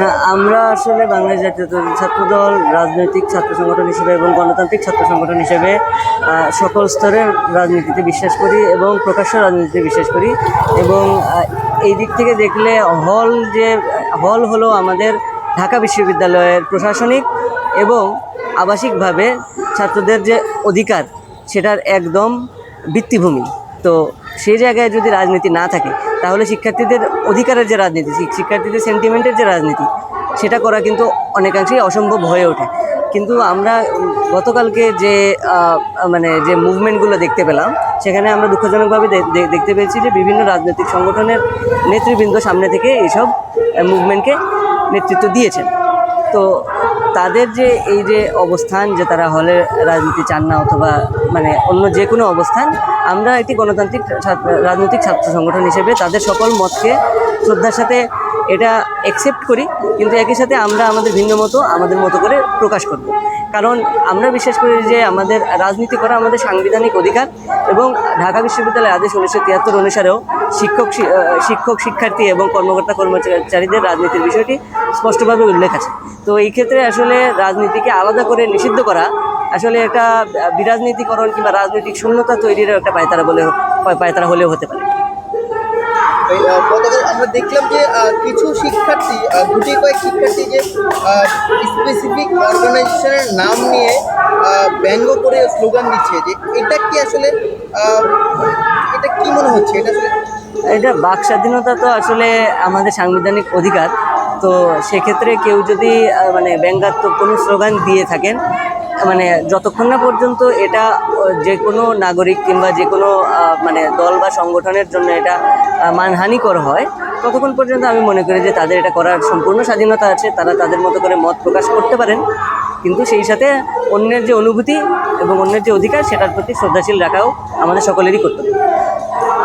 না, আমরা আসলে বাংলাদেশ জাতীয়তাবাদী ছাত্রদল, রাজনৈতিক ছাত্র সংগঠন হিসেবে এবং গণতান্ত্রিক ছাত্র সংগঠন হিসেবে সকল স্তরের রাজনীতিতে বিশ্বাস করি এবং প্রকাশ্য রাজনীতিতে বিশ্বাস করি এবং এই দিক থেকে দেখলে হল যে, হল হলো আমাদের ঢাকা বিশ্ববিদ্যালয়ের প্রশাসনিক এবং আবাসিকভাবে ছাত্রদের যে অধিকার, সেটার একদম ভিত্তিভূমি। তো সেই জায়গায় যদি রাজনীতি না থাকে, তাহলে শিক্ষার্থীদের অধিকারের যে রাজনীতি শিক্ষার্থীদের সেন্টিমেন্টের যে রাজনীতি, সেটা করা কিন্তু অনেকাংশেই অসম্ভব হয়ে ওঠে। কিন্তু আমরা গতকালকে যে মানে যে মুভমেন্টগুলো দেখতে পেলাম, সেখানে আমরা দুঃখজনকভাবে দেখতে পেয়েছি যে বিভিন্ন রাজনৈতিক সংগঠনের নেতৃবৃন্দ সামনে থেকে এইসব মুভমেন্টকে নেতৃত্ব দিয়েছেন। তো তাদের যে এই যে অবস্থান যে তারা হলে রাজনীতি চান না অথবা মানে অন্য যে কোনো অবস্থান, আমরা একটি গণতান্ত্রিক রাজনৈতিক ছাত্র সংগঠন হিসেবে তাদের সকল মতকে শ্রদ্ধার সাথে এটা অ্যাকসেপ্ট করি। কিন্তু একই সাথে আমরা আমাদের ভিন্ন মতো আমাদের মতো করে প্রকাশ করব। কারণ আমরা বিশ্বাস করি যে আমাদের রাজনীতি করা আমাদের সাংবিধানিক অধিকার এবং ঢাকা বিশ্ববিদ্যালয়ের আদেশ উনিশশো তিয়াত্তর অনুসারেও শিক্ষক শিক্ষক, শিক্ষার্থী এবং কর্মকর্তা, কর্মচারীদের রাজনীতির বিষয়টি স্পষ্টভাবে উল্লেখ আছে। তো এই ক্ষেত্রে আসলে রাজনীতিকে আলাদা করে নিষিদ্ধ করা আসলে একটা বিরাজনীতিকরণ কিংবা রাজনৈতিক শূন্যতা তৈরির একটা পায়তারা বলে পায়তারা হলেও হতে পারে। আমরা দেখলাম যে কিছু শিক্ষার্থী গুটি কয়েক শিক্ষার্থী যে স্পেসিফিক অর্গানাইজেশনের নাম নিয়ে ব্যঙ্গ করে স্লোগান দিচ্ছে যে, এটা কি আসলে এটা কি মনে হচ্ছে? এটা আসলে এটা বাক স্বাধীনতা তো আসলে আমাদের সাংবিধানিক অধিকার। তো সেক্ষেত্রে কেউ যদি মানে ব্যঙ্গাত্মক কোনো স্লোগান দিয়ে থাকেন মানে যতক্ষণ না পর্যন্ত এটা যে কোনো নাগরিক কিংবা যে কোনো মানে দল বা সংগঠনের জন্য এটা মানহানিকর হয়, ততক্ষণ পর্যন্ত আমি মনে করি যে তাদের এটা করার সম্পূর্ণ স্বাধীনতা আছে, তারা তাদের মতো করে মত প্রকাশ করতে পারেন। কিন্তু সেই সাথে অন্যের যে অনুভূতি এবং অন্যের যে অধিকার, সেটার প্রতি শ্রদ্ধাশীল রাখাও আমাদের সকলেরই করতে হবে